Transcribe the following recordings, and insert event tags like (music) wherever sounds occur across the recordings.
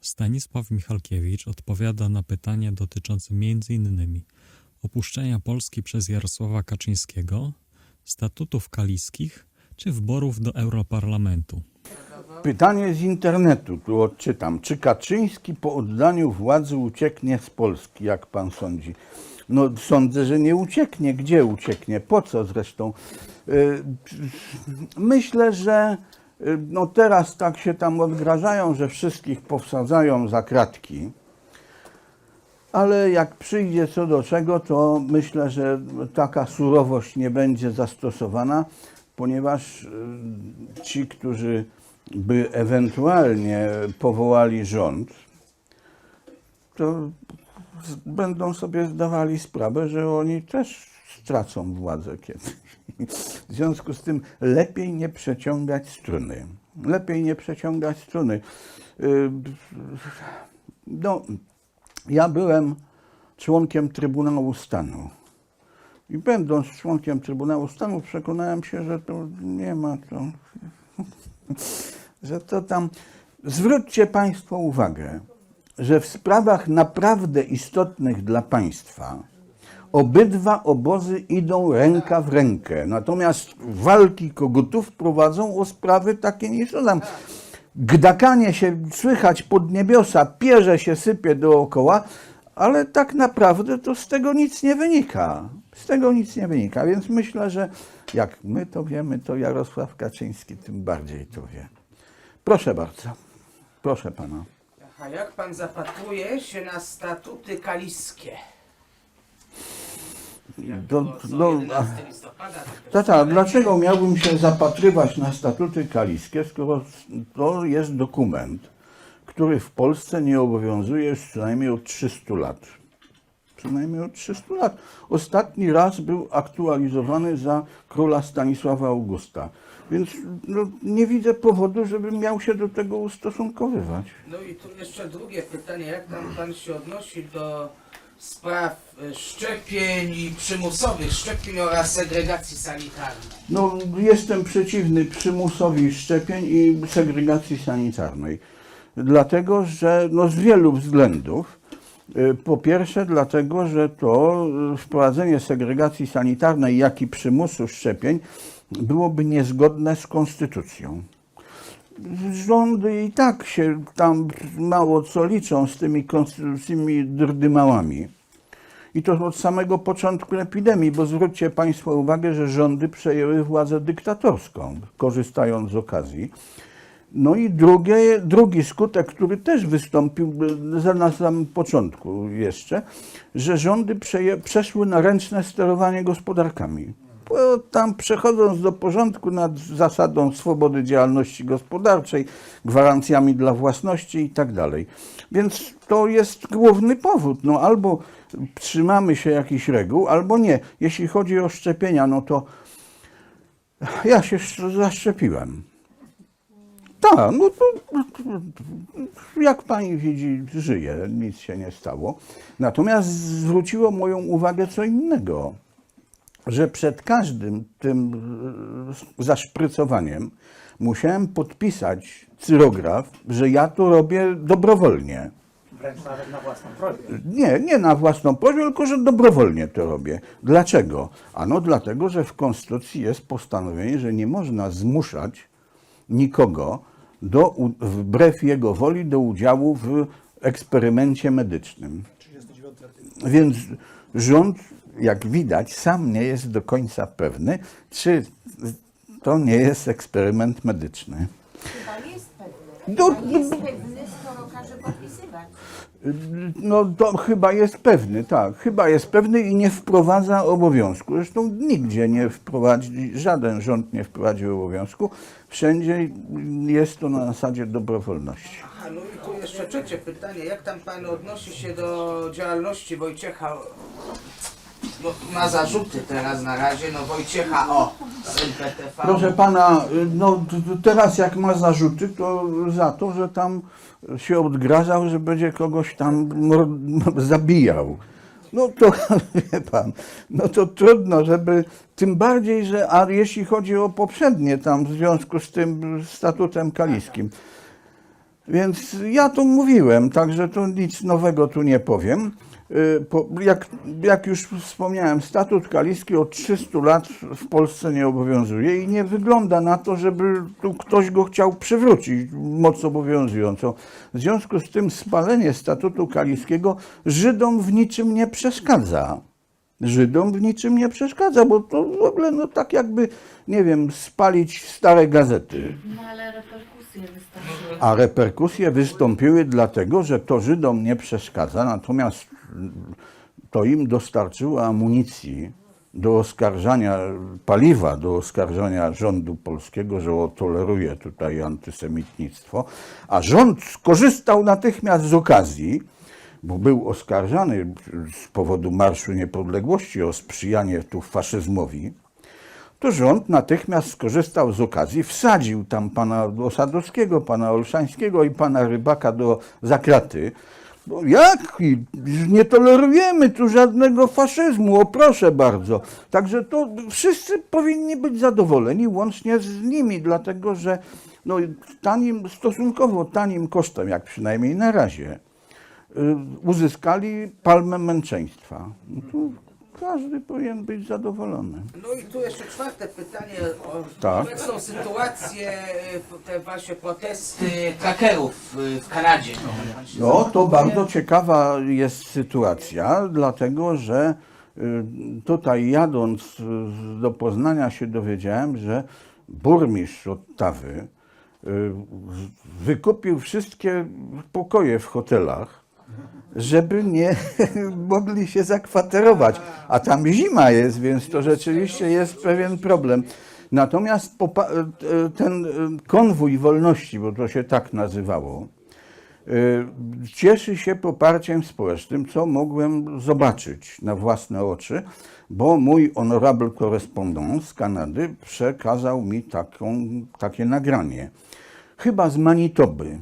Stanisław Michalkiewicz odpowiada na pytanie dotyczące m.in. opuszczenia Polski przez Jarosława Kaczyńskiego, statutów kaliskich czy wyborów do Europarlamentu. Pytanie z internetu, tu odczytam. Czy Kaczyński po oddaniu władzy ucieknie z Polski, jak pan sądzi? No sądzę, że nie ucieknie. Gdzie ucieknie? Po co zresztą? Y, Myślę, że no teraz tak się tam odgrażają, że wszystkich powsadzają za kratki. Ale jak przyjdzie co do czego, to myślę, że taka surowość nie będzie zastosowana, ponieważ y, ci, którzy by ewentualnie powołali rząd, to będą sobie zdawali sprawę, że oni też stracą władzę kiedyś. W związku z tym lepiej nie przeciągać struny. Lepiej nie przeciągać struny. Y, No, ja byłem członkiem Trybunału Stanu. I będąc członkiem Trybunału Stanu, przekonałem się, że to nie ma to. że to tam. Zwróćcie Państwo uwagę, że w sprawach naprawdę istotnych dla państwa obydwa obozy idą ręka w rękę. Natomiast walki kogutów prowadzą o sprawy takie niż tam. Gdakanie się słychać pod niebiosa, pierze się sypie dookoła, ale tak naprawdę to z tego nic nie wynika. Z tego nic nie wynika, więc myślę, że jak my to wiemy, to Jarosław Kaczyński tym bardziej to wie. Proszę bardzo. Proszę pana. A jak pan zapatruje się na statuty kaliskie? To- no, 11 listopada, to też Tata, wcale dlaczego miałbym się zapatrywać na statuty kaliskie, skoro to jest dokument, który w Polsce nie obowiązuje już co najmniej od 300 lat? Co najmniej od 300 lat. Ostatni raz był aktualizowany za króla Stanisława Augusta. Więc no, nie widzę powodu, żebym miał się do tego ustosunkowywać. No i tu jeszcze drugie pytanie, jak tam pan się odnosi do spraw y, szczepień i przymusowych szczepień oraz segregacji sanitarnej? No, jestem przeciwny przymusowi szczepień i segregacji sanitarnej. Dlatego, że no, z wielu względów. Y, Po pierwsze, dlatego, że to y, wprowadzenie segregacji sanitarnej, jak i przymusu szczepień byłoby niezgodne z konstytucją. Rządy i tak się tam mało co liczą z tymi konstytucyjnymi drdymałami. I to od samego początku epidemii, bo zwróćcie Państwo uwagę, że rządy przejęły władzę dyktatorską, korzystając z okazji. No i drugie, drugi skutek, który też wystąpił na samym początku jeszcze, że rządy przeje, przeszły na ręczne sterowanie gospodarkami. Tam przechodząc do porządku nad zasadą swobody działalności gospodarczej, gwarancjami dla własności i tak dalej. Więc to jest główny powód. No albo trzymamy się jakichś reguł, albo nie. Jeśli chodzi o szczepienia, no to ja się sz- zaszczepiłem. Tak, no to jak pani widzi, żyje, nic się nie stało. Natomiast zwróciło moją uwagę co innego, że przed każdym tym e, zaszprycowaniem musiałem podpisać cyrograf, że ja to robię dobrowolnie. Wręcz nawet na własną prośbę. Nie, nie na własną prośbę, tylko że dobrowolnie to robię. Dlaczego? Ano dlatego, że w Konstytucji jest postanowienie, że nie można zmuszać nikogo do, wbrew jego woli do udziału w eksperymencie medycznym. 39 artykuł. Więc rząd, jak widać, sam nie jest do końca pewny, czy to nie jest eksperyment medyczny. Chyba jest pewny. No, Chyba jest pewny, skoro każe podpisywać. No to chyba jest pewny, tak. Chyba jest pewny i nie wprowadza obowiązku. Zresztą nigdzie nie wprowadzi, żaden rząd nie wprowadził obowiązku. Wszędzie jest to na zasadzie dobrowolności. Aha, no i tu jeszcze trzecie pytanie, jak tam pan odnosi się do działalności Wojciecha, no, ma zarzuty teraz na razie, no Wojciecha O NPTV. Proszę pana, no teraz jak ma zarzuty, to za to, że tam się odgrażał, że będzie kogoś tam zabijał. No to (laughs) wie pan, no to trudno, żeby tym bardziej, że a jeśli chodzi o poprzednie tam w związku z tym statutem kaliskim. Więc ja to mówiłem, także tu nic nowego tu nie powiem. Y, jak, jak już wspomniałem, statut kaliski od 300 lat w Polsce nie obowiązuje i nie wygląda na to, żeby tu ktoś go chciał przywrócić moc obowiązującą. W związku z tym spalenie statutu kaliskiego Żydom w niczym nie przeszkadza. Żydom w niczym nie przeszkadza, bo to w ogóle no tak jakby, nie wiem, spalić stare gazety. No ale reperkusje wystarczyły. A reperkusje wystąpiły dlatego, że to Żydom nie przeszkadza, natomiast to im dostarczyło amunicji do oskarżania, paliwa do oskarżania rządu polskiego, że toleruje tutaj antysemitnictwo, a rząd skorzystał natychmiast z okazji, bo był oskarżany z powodu Marszu Niepodległości o sprzyjanie tu faszyzmowi, to rząd natychmiast skorzystał z okazji, wsadził tam pana Osadowskiego, pana Olszańskiego i pana Rybaka do zakraty. No jak? Nie tolerujemy tu żadnego faszyzmu, o proszę bardzo. Także to wszyscy powinni być zadowoleni, łącznie z nimi, dlatego że no, tanim, stosunkowo tanim kosztem, jak przynajmniej na razie, y, uzyskali palmę męczeństwa. No każdy powinien być zadowolony. No i tu jeszcze czwarte pytanie o Tak. obecną sytuację, y, te właśnie protesty trackerów y, w Kanadzie. No, to bardzo ciekawa jest sytuacja, dlatego że y, tutaj jadąc y, do Poznania się dowiedziałem, że burmistrz Ottawy y, wykupił wszystkie pokoje w hotelach, żeby nie (laughs) mogli się zakwaterować. A tam zima jest, więc to rzeczywiście jest pewien problem. Natomiast e, ten e, konwój wolności, bo to się tak nazywało, e, cieszy się poparciem społecznym, co mogłem zobaczyć na własne oczy, bo mój honorable korespondent z Kanady przekazał mi taką, takie nagranie. Chyba z Manitoby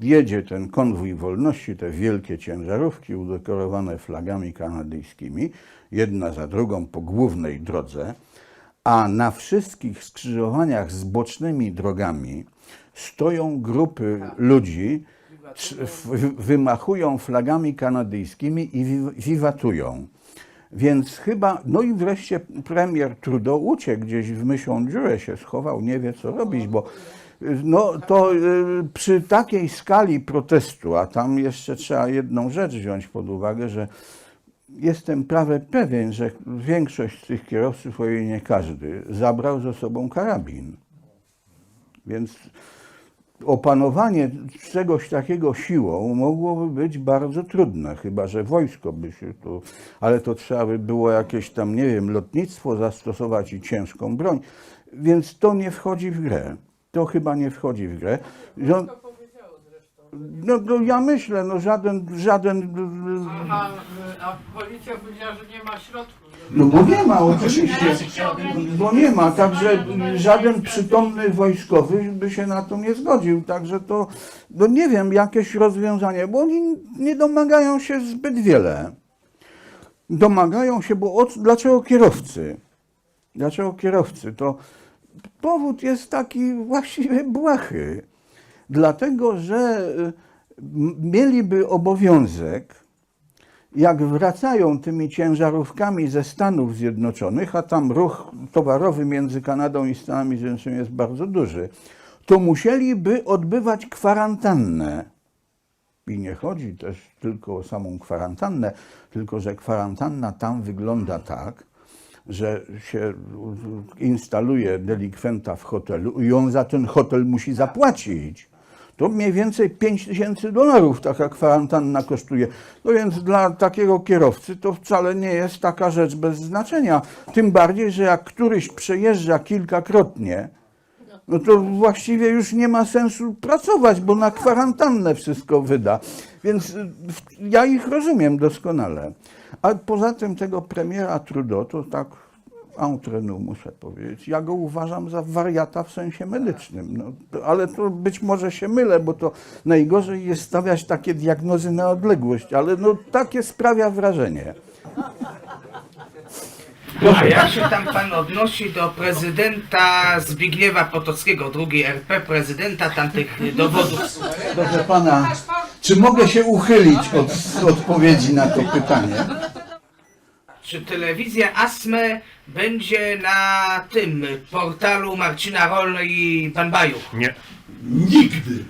jedzie ten konwój wolności, te wielkie ciężarówki udekorowane flagami kanadyjskimi, jedna za drugą po głównej drodze, a na wszystkich skrzyżowaniach z bocznymi drogami stoją grupy ludzi, trz- w- wymachują flagami kanadyjskimi i wi- wiwatują. Więc chyba, no i wreszcie premier Trudeau uciekł gdzieś w mysią dziurę się schował, nie wie co robić, bo no to y, przy takiej skali protestu, a tam jeszcze trzeba jedną rzecz wziąć pod uwagę, że jestem prawie pewien, że większość z tych kierowców, o ile nie każdy, zabrał ze sobą karabin. Więc opanowanie czegoś takiego siłą mogłoby być bardzo trudne, chyba że wojsko by się tu, ale to trzeba by było jakieś tam, nie wiem, lotnictwo zastosować i ciężką broń, więc to nie wchodzi w grę. To chyba nie wchodzi w grę. No, no ja myślę, no żaden, żaden A, a policja powiedziała, że nie ma środków. No bo nie ma oczywiście, bo nie ma, także żaden przytomny wojskowy by się na to nie zgodził, także to, no nie wiem, jakieś rozwiązanie, bo oni nie domagają się zbyt wiele. Domagają się, bo od, dlaczego kierowcy? Dlaczego kierowcy? To powód jest taki właściwie błahy. Dlatego, że y, mieliby obowiązek jak wracają tymi ciężarówkami ze Stanów Zjednoczonych, a tam ruch towarowy między Kanadą i Stanami Zjednoczonymi jest bardzo duży, to musieliby odbywać kwarantannę. I nie chodzi też tylko o samą kwarantannę, tylko że kwarantanna tam wygląda tak, że się instaluje delikwenta w hotelu i on za ten hotel musi zapłacić. To mniej więcej 5 tysięcy dolarów taka kwarantanna kosztuje. No więc dla takiego kierowcy to wcale nie jest taka rzecz bez znaczenia. Tym bardziej, że jak któryś przejeżdża kilkakrotnie, no to właściwie już nie ma sensu pracować, bo na kwarantannę wszystko wyda. Więc w- ja ich rozumiem doskonale. A poza tym tego premiera Trudeau to tak entre nous muszę powiedzieć. Ja go uważam za wariata w sensie medycznym. No, ale to być może się mylę, bo to najgorzej jest stawiać takie diagnozy na odległość, ale no takie sprawia wrażenie. A jak się tam pan odnosi do prezydenta Zbigniewa Potockiego, drugiej RP, prezydenta tamtych dowodów? Proszę pana, czy mogę się uchylić od odpowiedzi na to pytanie? Czy telewizja ASME będzie na tym portalu Marcina Rolny i Pan Bajuch? Nie. Nigdy.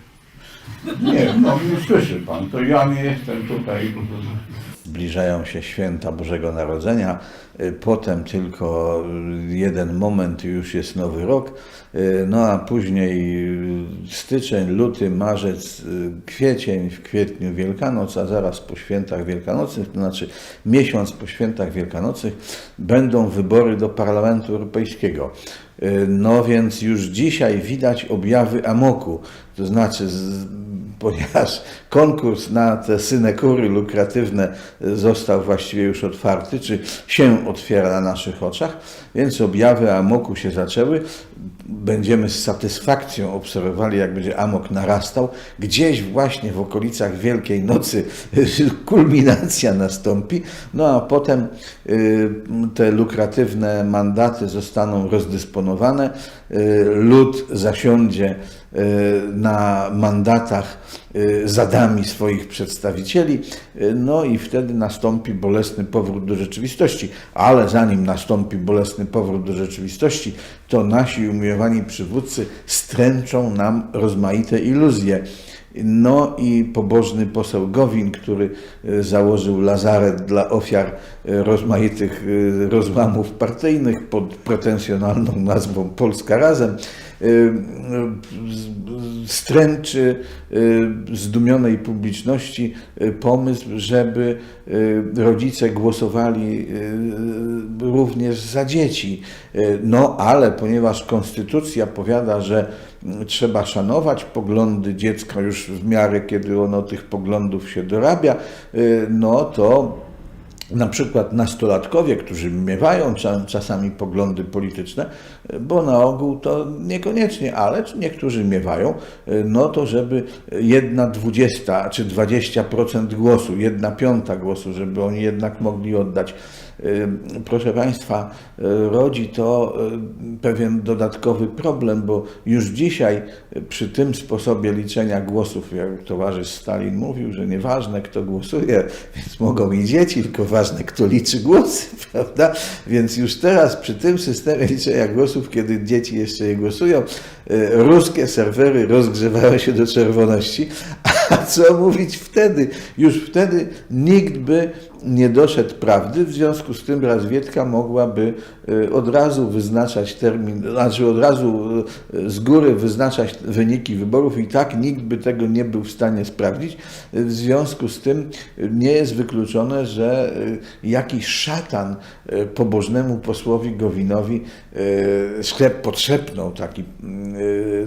Nie, no słyszy pan, to ja nie jestem tutaj. Zbliżają się święta Bożego Narodzenia, y, potem tylko jeden moment już jest nowy rok, y, no a później styczeń, luty, marzec, y, kwiecień, w kwietniu Wielkanoc, a zaraz po świętach wielkanocnych, to znaczy miesiąc po świętach wielkanocnych, będą wybory do Parlamentu Europejskiego. No więc już dzisiaj widać objawy amoku, to znaczy ponieważ konkurs na te synekury lukratywne został właściwie już otwarty, czy się otwiera na naszych oczach, więc objawy amoku się zaczęły. Będziemy z satysfakcją obserwowali, jak będzie amok narastał. Gdzieś właśnie w okolicach Wielkiej Nocy (laughs) kulminacja nastąpi, no a potem y, te lukratywne mandaty zostaną rozdysponowane, lud zasiądzie y, na mandatach y, zadami swoich przedstawicieli, y, no i wtedy nastąpi bolesny powrót do rzeczywistości. Ale zanim nastąpi bolesny powrót do rzeczywistości, to nasi umiłowani przywódcy stręczą nam rozmaite iluzje. No i pobożny poseł Gowin, który y, założył lazaret dla ofiar y, rozmaitych y, rozłamów partyjnych pod pretensjonalną nazwą Polska Razem, stręczy zdumionej publiczności pomysł, żeby rodzice głosowali również za dzieci. No ale ponieważ konstytucja powiada, że trzeba szanować. Poglądy dziecka już w miarę, kiedy ono tych poglądów się dorabia, y, no to na przykład nastolatkowie, którzy miewają cza- czasami poglądy polityczne, bo na ogół to niekoniecznie, ale niektórzy miewają, no to żeby jedna dwudziesta czy dwadzieścia procent głosu, jedna piąta głosu, żeby oni jednak mogli oddać. Y, Proszę Państwa, y, rodzi to y, pewien dodatkowy problem, bo już dzisiaj y, przy tym sposobie liczenia głosów, jak towarzysz Stalin mówił, że nieważne kto głosuje, (laughs) więc mogą i dzieci, tylko ważne kto liczy głosy, (laughs) prawda? Więc już teraz przy tym systemie liczenia głosów, kiedy dzieci jeszcze je głosują, y, ruskie serwery rozgrzewają się do czerwoności, (laughs) a co mówić wtedy? Już wtedy nikt by nie doszedł prawdy, w związku z tym Razwiedka mogłaby y, od razu wyznaczać termin, znaczy od razu y, z góry wyznaczać wyniki wyborów i tak nikt by tego nie był w stanie sprawdzić. Y, W związku z tym nie jest wykluczone, że jakiś szatan pobożnemu posłowi Gowinowi sklep podszepnął taki,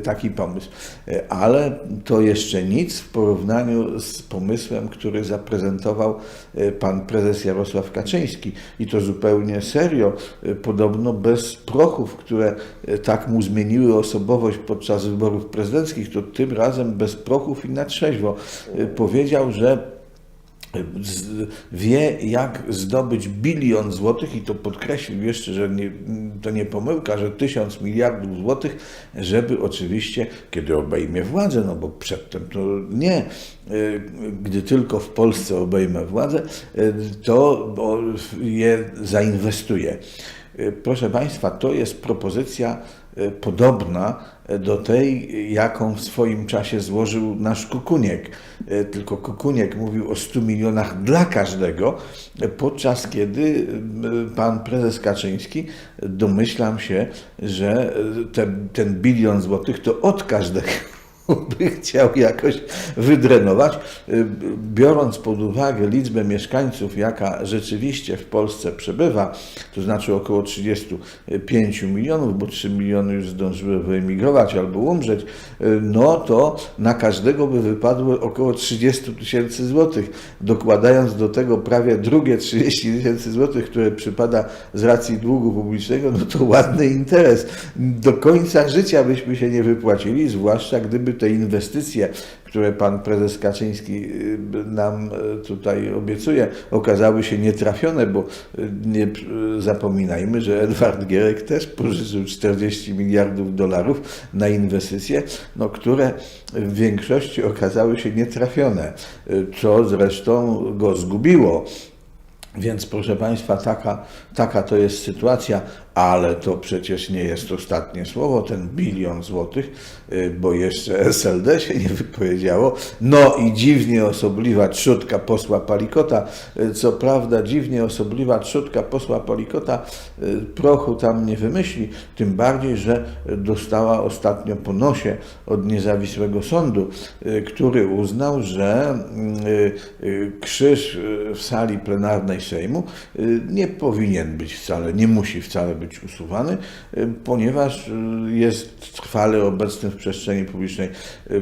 taki pomysł. Ale to jeszcze nic w porównaniu z pomysłem, który zaprezentował pan prezes Jarosław Kaczyński. I to zupełnie serio, y, podobno bez prochów, które y, tak mu zmieniły osobowość podczas wyborów prezydenckich, to tym razem bez prochów i na trzeźwo. Y, Powiedział, że wie, jak zdobyć bilion złotych i to podkreślił jeszcze, że nie, to nie pomyłka, że tysiąc miliardów złotych, żeby oczywiście, kiedy obejmie władzę, no bo przedtem to nie, y, gdy tylko w Polsce obejmę władzę, y, to je zainwestuje. Y, Proszę Państwa, to jest propozycja podobna do tej, jaką w swoim czasie złożył nasz Kukuniek. Y, Tylko Kukuniek mówił o 100 milionach dla każdego, podczas kiedy y, pan prezes Kaczyński, domyślam się, że ten, ten bilion złotych to od każdego by chciał jakoś wydrenować, biorąc pod uwagę liczbę mieszkańców, jaka rzeczywiście w Polsce przebywa, to znaczy około 35 milionów, bo 3 miliony już zdążyły wyemigrować albo umrzeć, no to na każdego by wypadło około 30 tysięcy złotych, dokładając do tego prawie drugie 30 tysięcy złotych, które przypada z racji długu publicznego, no to ładny interes. Do końca życia byśmy się nie wypłacili, zwłaszcza gdyby te inwestycje, które pan prezes Kaczyński y, nam y, tutaj obiecuje, okazały się nietrafione, bo y, nie zapominajmy, że Edward Gierek też pożyczył 40 miliardów dolarów na inwestycje, no, które w większości okazały się nietrafione, co zresztą go zgubiło. Więc proszę Państwa, taka, taka to jest sytuacja, ale to przecież nie jest ostatnie słowo, ten bilion złotych, y, bo jeszcze SLD się nie wypowiedziało. No i dziwnie osobliwa trzutka posła Palikota. Y, Co prawda dziwnie osobliwa trzutka posła Palikota y, prochu tam nie wymyśli, tym bardziej, że dostała ostatnio po nosie od niezawisłego sądu, który uznał, że krzyż w sali plenarnej Sejmu nie powinien być wcale, nie musi wcale być usuwany, y, ponieważ y, jest trwale obecny w przestrzeni publicznej. Y,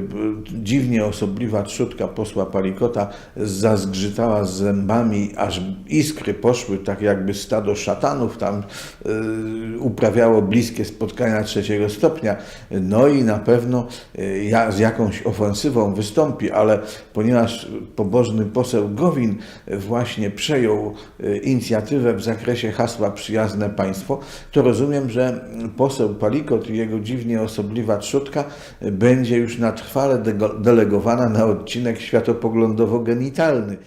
Dziwnie osobliwa trzutka posła Palikota zazgrzytała zębami, aż iskry poszły, tak jakby stado szatanów tam uprawiało bliskie spotkania trzeciego stopnia. No i na pewno z jakąś ofensywą wystąpi, ale ponieważ pobożny poseł Gowin właśnie przejął inicjatywę w zakresie hasła przyjazne państwo, to rozumiem, że poseł Palikot i jego dziwnie osobliwa trzutka będzie już na trwale delegowana na odcinek światopoglądowo-genitalny.